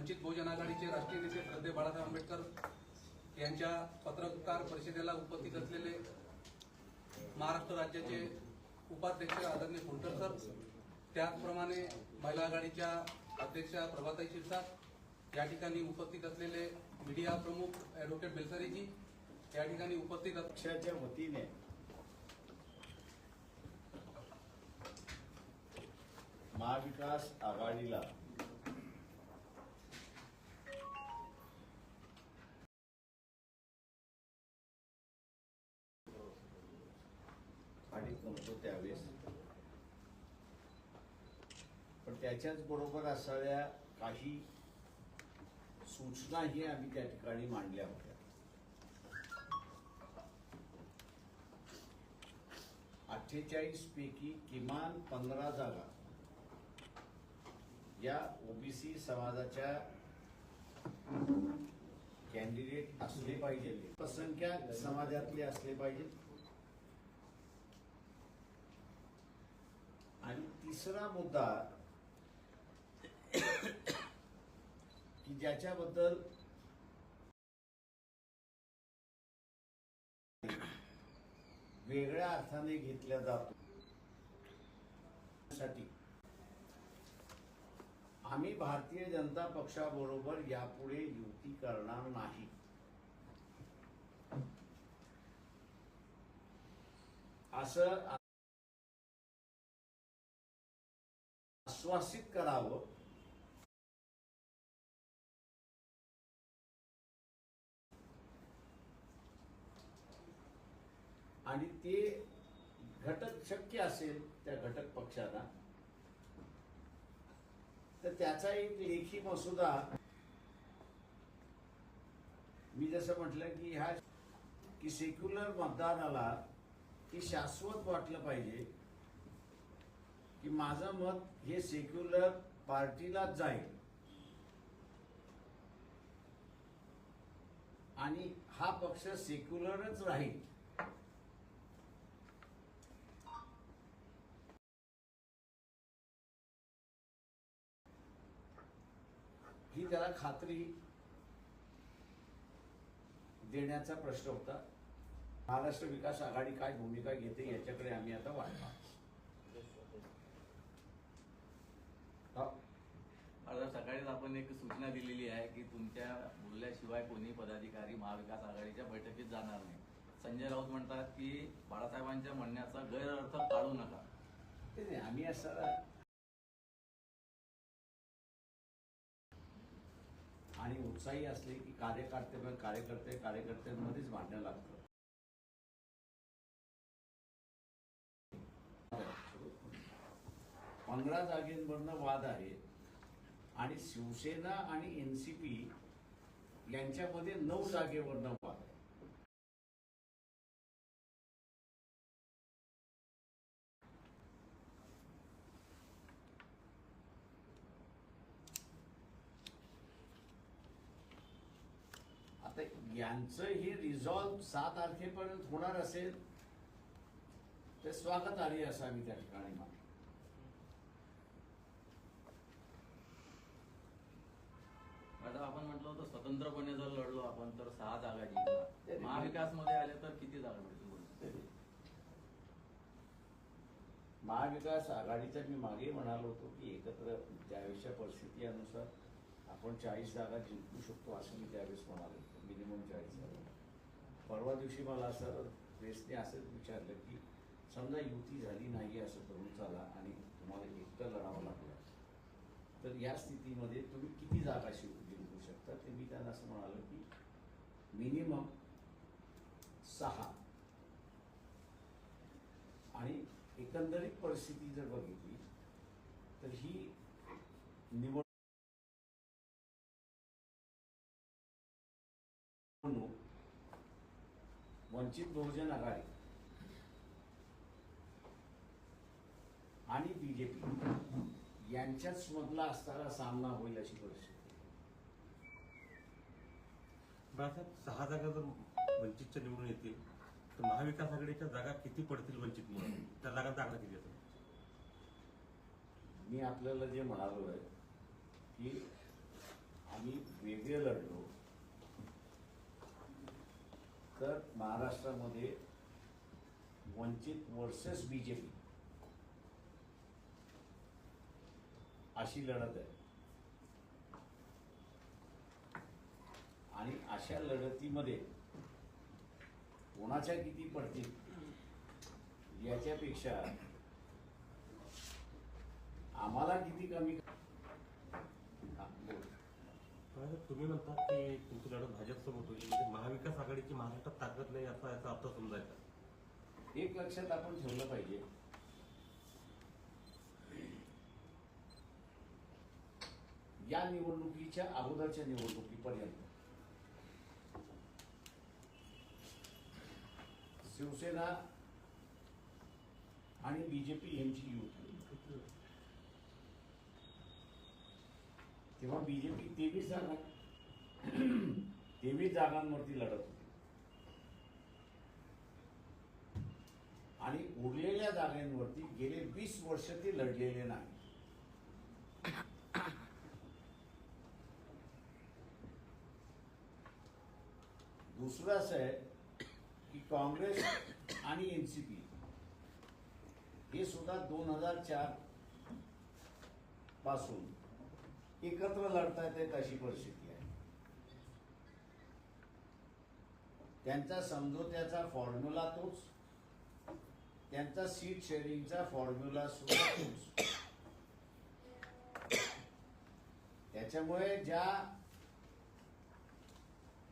वंचित बहुजन आघाडीचे राष्ट्रीय नेते श्रद्धे बाळासाहेब आंबेडकर यांच्या पत्रकार परिषदेला उपस्थित असलेले महाराष्ट्र राज्याचे उपाध्यक्ष आदरणीय फुंडकर सर त्याचप्रमाणे महिला आघाडीच्या अध्यक्षा प्रभाताई शिरसाट या ठिकाणी उपस्थित असलेले मीडिया प्रमुख ॲडव्होकेट बेलसरेजी या ठिकाणी उपस्थित पक्षाच्या वतीने. महाविकास आघाडीला नव्हतो त्यावेळेस. पण त्याच्याच बरोबर असणाऱ्या काही सूचनाही आम्ही त्या ठिकाणी मांडल्या होत्या. अठ्ठेचाळीस पैकी किमान पंधरा जागा या ओबीसी समाजाच्या कॅन्डिडेट असले पाहिजे. पसंख्याक समाजातले असले पाहिजे आणि तिसरा मुद्दा की ज्याच्याबद्दल वेगळ्या अर्थाने घेतल्या जातो. साठी. आम्ही भारतीय जनता पक्षाबरोबर यापुढे युती करणार नाही. असं आश्वासित करावं. आणि ते घटक शक्य असेल त्या घटक पक्षाला तर त्याचा एक लेखी मसुदा मी जसं म्हटलं की ह्या की सेक्युलर मतदानाला की शाश्वत वाटलं पाहिजे. की माझं मत हे सेक्युलर पार्टीलाच जाईल. आणि हा पक्ष सेक्युलरच राहील. ही त्याला खात्री देण्याचा प्रश्न होता. महाराष्ट्र विकास आघाडी काय भूमिका घेते याच्याकडे आम्ही आता वाढला आता सकाळीच आपण एक सूचना दिलेली आहे की तुमच्या बोलल्याशिवाय कोणी पदाधिकारी महाविकास आघाडीच्या बैठकीत जाणार नाही. संजय राऊत म्हणतात की बाळासाहेबांच्या म्हणण्याचा गैरअर्थ काढू नका. ते आम्ही असं आणि उत्साही असले की कार्यकर्ते कार्यकर्ते कार्यकर्त्यांमध्येच मांडणं लागतं पंधरा जागेंवरनं वाद आहे आणि शिवसेना आणि एनसीपी यांच्यामध्ये नऊ जागेवरनं वाद आहे. आता यांचं हे रिझॉल्व सात तारखेपर्यंत होणार असेल तर स्वागत आली असं आम्ही त्या ठिकाणी मानतो. एखादा आपण म्हटलं होतं स्वतंत्रपणे जर लढलो आपण तर सहा जागा जिंकणार. महाविकासमध्ये आले तर किती जागा मिळतील महाविकास आघाडीचा मी मागे म्हणालो होतो की एकत्र त्यावेळेसच्या परिस्थिती अनुसार आपण चाळीस जागा जिंकू शकतो असं मी त्यावेळेस म्हणालो होतो मिनिमम चाळीस जागा. परवा दिवशी मला सर प्रेसने असंच विचारलं की समजा युती झाली नाही असं करून चाला आणि तुम्हाला एकटं लढावं लागलं तर या स्थितीमध्ये तुम्ही किती जागा शिव शकता ते मी त्यांना असं म्हणालो की मिनिमम सहा. आणि एकंदरीत परिस्थिती जर बघितली तर ही निवडणूक वंचित बहुजन आघाडी आणि बीजेपी यांच्याच मधला असताना सामना होईल अशी परिस्थिती. बाळासाहेब सहा जागा जर वंचितच्या निवडून येतील तर महाविकास आघाडीच्या जागा किती पडतील वंचित म्हणून? त्या जागांचा आकडा किती असेल मी आपल्याला जे म्हणालो आहे की आम्ही वेगळे लढलो तर महाराष्ट्रामध्ये वंचित वर्सेस बीजेपी अशी लढत आहे. आणि अशा लढतीमध्ये कोणाच्या किती पडतील याच्यापेक्षा आम्हाला किती कमी तुम्ही म्हणता की तुमची लढत भाजपसोबत होईल. म्हणजे महाविकास आघाडीची महाराष्ट्रात ताकद नाही असा याचा अर्थ समजायचा. एक लक्षात आपण ठेवलं पाहिजे. या निवडणुकीच्या अगोदरच्या निवडणुकीपर्यंत शिवसेना आणि बीजेपी यांची युती. तेव्हा बीजेपी तेवीस जागा तेवीस जागांवरती लढत होती. आणि उरलेल्या जागांवरती गेले वीस वर्ष ते लढलेले नाही. दुसरं असं आहे काँग्रेस आणि एनसीपी हे सुद्धा दोन हजार चारपासून एकत्र लढता येत अशी परिस्थिती आहे. त्यांचा समझोत्याचा फॉर्म्युला तोच. त्यांचा सीट शेअरिंगचा फॉर्म्युला सुद्धा तोच. त्याच्यामुळे ज्या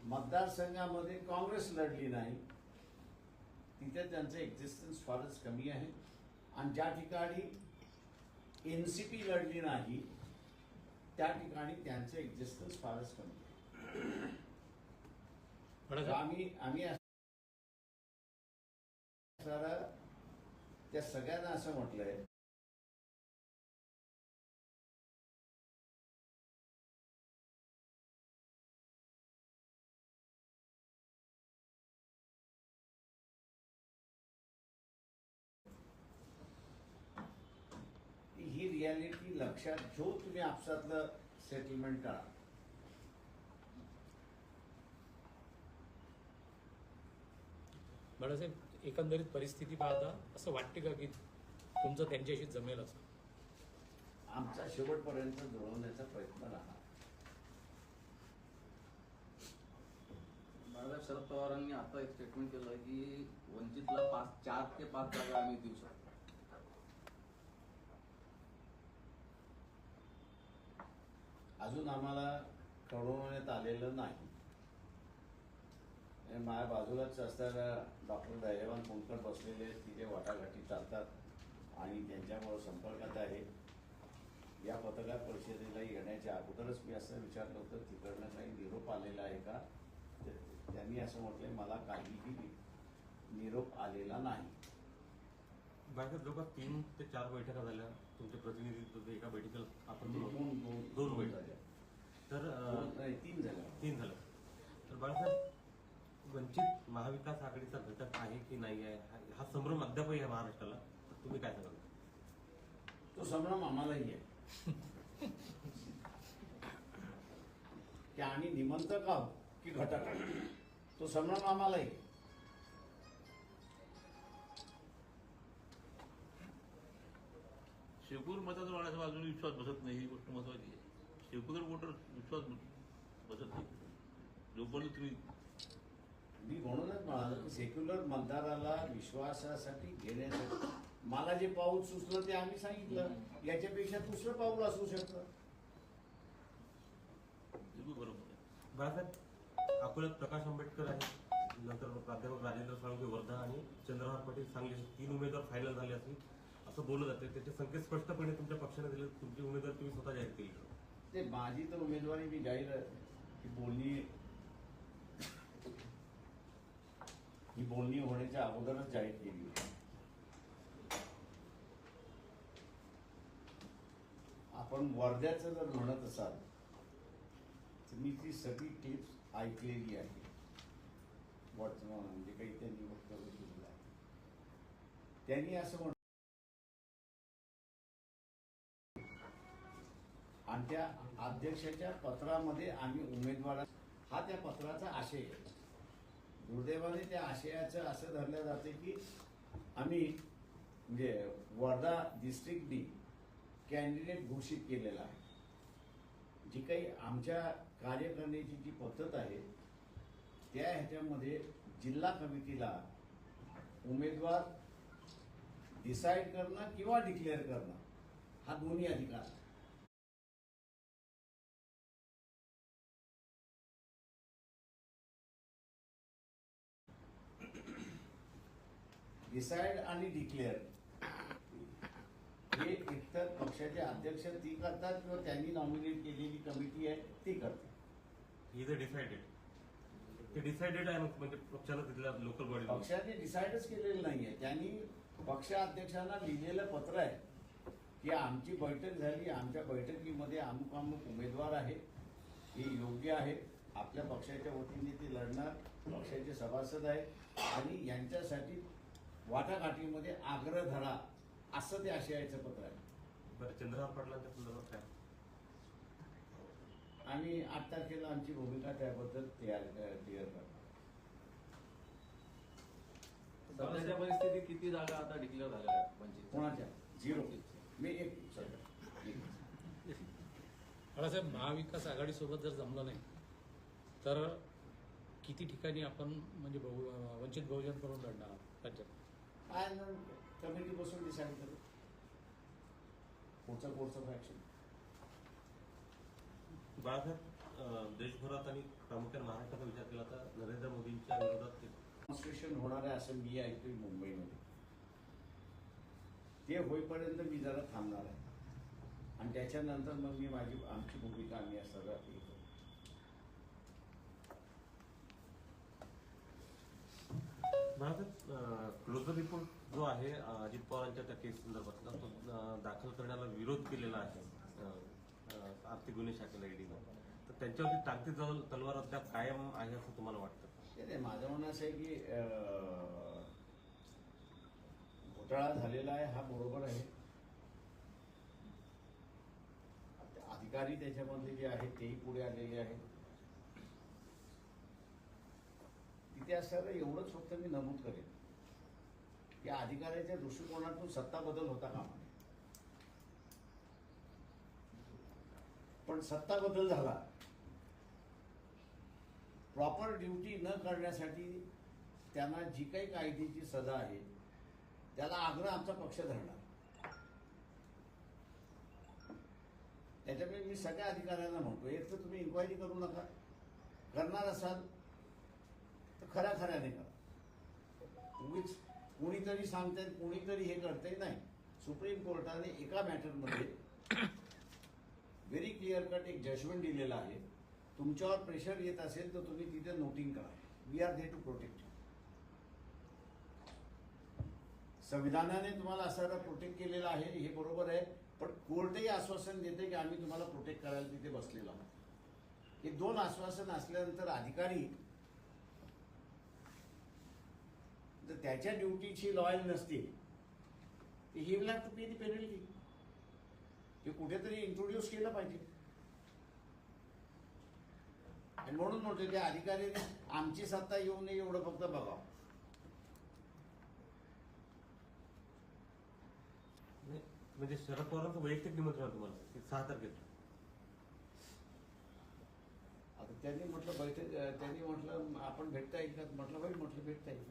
मतदारसंघामध्ये काँग्रेस लढली नाही तिथे त्यांचं एक्झिस्टन्स फारच कमी आहे. आणि ज्या ठिकाणी एनसीपी लढली नाही त्या ठिकाणी त्यांचं एक्झिस्टन्स फारच कमी आहे. आम्ही आम्ही असणारा त्या सगळ्यांना असं म्हटलंय रियालिटी लक्षात घेऊन तुम्ही आपसातलं सेटलमेंट करा. बाळासाहेब एकंदरीत परिस्थिती पाहता असं वाटते का की तुमचं त्यांच्याशी जमेल असं? आमचा शेवटपर्यंत जुळवण्याचा प्रयत्न राहा. बाळासाहेब शरद पवारांनी आता एक स्टेटमेंट केलं की वंचितला पाच चार ते पाच जागा आम्ही देऊ शकतो. अजून आम्हाला कळवण्यात आलेलं नाही. माझ्या बाजूलाच असताना डॉक्टर धैर्यवान कोणकर बसलेले आहेत, तिथे वाटाघाटी चालतात आणि त्यांच्यामुळे संपर्कात आहे. या पत्रकार परिषदेला येण्याच्या अगोदरच मी असं विचारलं होतं तिकडनं काही निरोप आलेला आहे का? त्यांनी असं म्हटलंय मला काहीही निरोप आलेला नाही. बाहेर जवळपास तीन ते चार बैठका झाल्या. तुमचे प्रतिनिधी होते एका बैठकीला आपण दोन दोन बैठका झाल्या. तर अं, तीन झाल्या. तीन झालं तर बाळासाहेब वंचित महाविकास आघाडीचा घटक आहे की नाही आहे? हा- हा संभ्रम अद्यापही आहे महाराष्ट्राला. तर तुम्ही काय सांगाल? तो संभ्रम आम्हालाही आहे. की आम्ही निमंत्रक आहोत की घटक आहोत? तो संभ्रम आम्हालाही आहे. अजून विश्वास बसत नाही ही गोष्ट महत्वाची आहे. शेकूर वोटर विश्वास बसत नाही. जोपर्यंत तुम्ही. मी म्हणूनच म्हणालो की सेक्युलर मतदाराला विश्वासासाठी घेण्यासाठी. मला जे पाऊल सुचलं ते आम्ही सांगितलं. याच्यापेक्षा दुसरं पाऊल असू शकतं. बिलकुल बरोबर आहे. बाळासाहेब अकोल्यात प्रकाश आंबेडकर आहे नंतर प्राध्यापक राजेंद्र साळुंके वर्धा आणि चंद्रहार पाटील सांगली तीन उमेदवार फायनल झाले असतील. असं बोललं जाते. त्याचे संकेत स्पष्टपणे तुमच्या पक्षाने दिले तुमची उमेदवार तुम्ही स्वतः जाहीर केली. ते माझी तर उमेदवारी मी जाहीर ही बोलणी ही बोलणी होण्याच्या अगोदरच जाहीर केली होती. आपण वर्ध्याचं जर म्हणत असाल तर मी ती सगळी टिप्स ऐकलेली आहे. वर्तमान म्हणजे काही त्यांनी वक्तव्य केलेलं आहे. त्यांनी असं म्हण आणि त्या अध्यक्षाच्या पत्रामध्ये आम्ही उमेदवार हा त्या पत्राचा आशय आहे. दुर्दैवाने त्या आशयाचं असं धरलं जाते की आम्ही म्हणजे वर्धा डिस्ट्रिक्टनी कॅन्डिडेट घोषित केलेला आहे. जी काही आमच्या कार्य करण्याची जी पद्धत आहे त्या ह्याच्यामध्ये जिल्हा कमिटीला उमेदवार डिसाईड करणं किंवा डिक्लेअर करणं हा दोन्ही अधिकार डिसाईड आणि डिक्लेअर हे एकतर पक्षाचे अध्यक्ष ती करतात किंवा त्यांनी नॉमिनेट केलेली कमिटी आहे ती करते इज अ डिसाइडेड ते डिसाइडेड आहे म्हणजे पक्षानं तिथल्या लोकल बॉडी पक्षाने डिसाईडच केलेलं नाहीये. त्यांनी पक्षाध्यक्षांना लिहिलेलं पत्र आहे की आमची बैठक झाली आमच्या बैठकीमध्ये अमुक अमुक उमेदवार आहे हे योग्य आहे आपल्या पक्षाच्या वतीने ते लढणार पक्षाचे सभासद आहे आणि यांच्यासाठी वाटाघाटीमध्ये आग्रह धरा असं ते आशयाचं पत्र आहे. बरं चंद्रहार पाटलांच्या संदर्भात काय? आणि आठ तारखेला आमची भूमिका त्याबद्दल तयार क्लिअर करणार सध्याच्या परिस्थितीत किती जागा आता डिक्लेअर झालेल्या आहेत वंचित कोणाच्या? झिरो. मी एक. बाळासाहेब महाविकास आघाडीसोबत जर जमलं नाही तर किती ठिकाणी आपण म्हणजे बहु वंचित बहुजन करून लढणार आहोत राज्यात? आणि कमिटी बसून डिसाईड करू. पुढचं पुढचं फ्रॅक्शन बाळासाहेब अं, देशभरात आणि प्रामुख्याने महाराष्ट्राचा विचार केला तर नरेंद्र मोदींच्या विरोधात डेमॉन्स्ट्रेशन होणार आहे असं मी ऐकतोय मुंबईमध्ये. ते होईपर्यंत मी जरा थांबणार आहे. आणि त्याच्यानंतर मग मी माझी आमची भूमिका आम्ही सगळं हे क्लोजर रिपोर्ट जो आहे अजित पवारांच्या त्या केस संदर्भातला तो दाखल करण्याला विरोध केलेला आहे आर्थिक गुन्हे शाखेला ईडीनं तर त्यांच्यावरती टाकती जवळ तलवार अद्याप कायम आहे असं तुम्हाला वाटतं? माझं म्हणणं असं आहे की घोटाळा झालेला आहे हा बरोबर आहे. अधिकारी त्याच्यामध्ये जे आहेत तेही पुढे आलेले आहेत. इतिहासाला एवढंच फक्त मी नमूद करेन. या अधिकाऱ्याच्या दृष्टिकोनातून सत्ता बदल होता का नये. पण सत्ता बदल झाला. प्रॉपर ड्युटी न करण्यासाठी त्यांना जी काही कायद्याची सजा आहे त्याला आग्रह आमचा पक्ष धरणार. त्याच्यामुळे मी सगळ्या अधिकाऱ्यांना म्हणतो एक तर तुम्ही इन्क्वायरी करू नका. करणार असाल तर खऱ्या खऱ्याने करा उगीच कुणीतरी सांगते कुणीतरी हे करते नाही. सुप्रीम कोर्टाने एका मॅटरमध्ये व्हेरी क्लिअर कट एक जजमेंट दिलेला आहे. तुमच्यावर प्रेशर येत असेल तर तुम्ही तिथे नोटिंग करा. We are there to protect संविधानाने तुम्हाला असायला प्रोटेक्ट केलेलं आहे हे बरोबर आहे. पण कोर्टही आश्वासन देते की आम्ही तुम्हाला प्रोटेक्ट करायला तिथे बसलेलो आहोत. हे दोन आश्वासन असल्यानंतर अधिकारी जर त्याच्या ड्युटीची लॉयल नसतील. He will have to pay the penalty. हे कुठेतरी इंट्रोड्यूस केलं पाहिजे. आणि म्हणून म्हणतो त्या अधिकाऱ्याने आमची सत्ता येऊ नये एवढं फक्त बघावं नाही, म्हणजे शरद पवारांचं वैयक्तिक निमंत्रण तुम्हाला सहा तारखेत आता त्यांनी म्हटलं बैठक त्यांनी म्हटलं आपण भेटता येईल का म्हटलं भाई म्हटलं भेटता येईल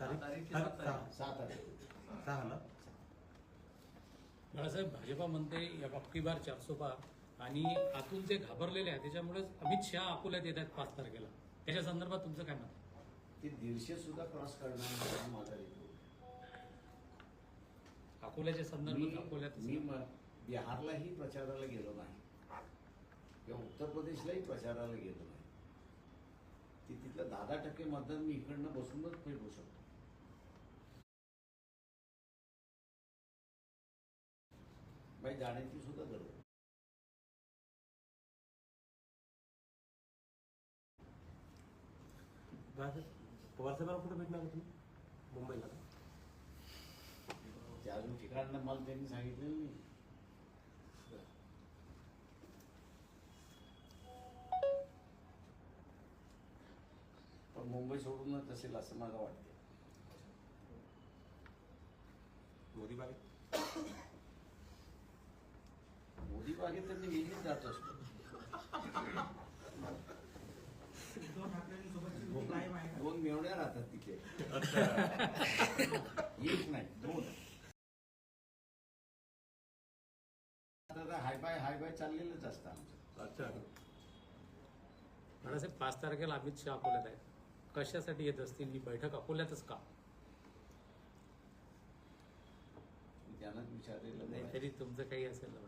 तारीख? सहा. सात तारीख. बाळासाहेब भाजपा म्हणते या बाबकी बार चारसो पार. आणि आतून जे घाबरलेले आहे त्याच्यामुळे अमित शहा अकोल्यात येत आहेत पाच तारखेला. त्याच्या संदर्भात तुमचं काय मत? ते दीडशे सुद्धा क्रॉस करणार हा माझा रिपोर्ट अकोल्याच्या मी संदर्भात अकोल्यात मी बिहारलाही प्रचाराला गेलो नाही. किंवा उत्तर प्रदेशलाही प्रचाराला गेलो नाही. ती तिथलं दहा दहा टक्के मतदान मी इकडनं बसूनच फिरवू शकतो. काही जाण्याची सुद्धा गरज पवार साहेबांना कुठे भेटणार तुम्ही? मुंबईला? ते अजून ठिकाण मला त्यांनी सांगितलेलं नाही. पण मुंबई सोडूनच तसेल असं मला वाटते मोदी बागेत मोदी बागेत तर मी नेहमीच जात असतो. दोन मेवण्या राहतात तिथे. एक नाही दोन. हाय बाय हाय बाय चाललेलंच असतं आमचं. पाच तारखेला अमित शहा अकोल्यात आहेत कशासाठी येत असतील? ही बैठक अकोल्यातच का? मी त्यांनाच विचारलेलं नाही तरी तुमचं काही असेल ना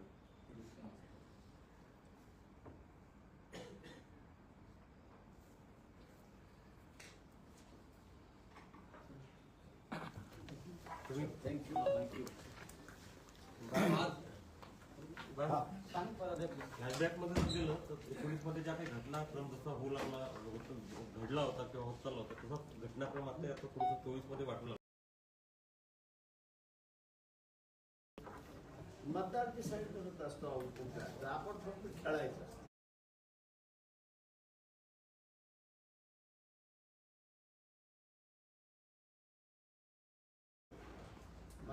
तुम्ही थँक्यू थँक्यू आज सांग परत फ्लॅशबॅकमध्ये जर गेलं तर एकोणीसमध्ये ज्या काही घटना क्रम जसा होऊ लागला होत- घडला होता किंवा होत चालला होता तसा घटनाक्रम आता आता थोडंसं चोवीसमध्ये वाटू लागला मतदार डिसाईड करत असतो आपण फक्त खेळायचं.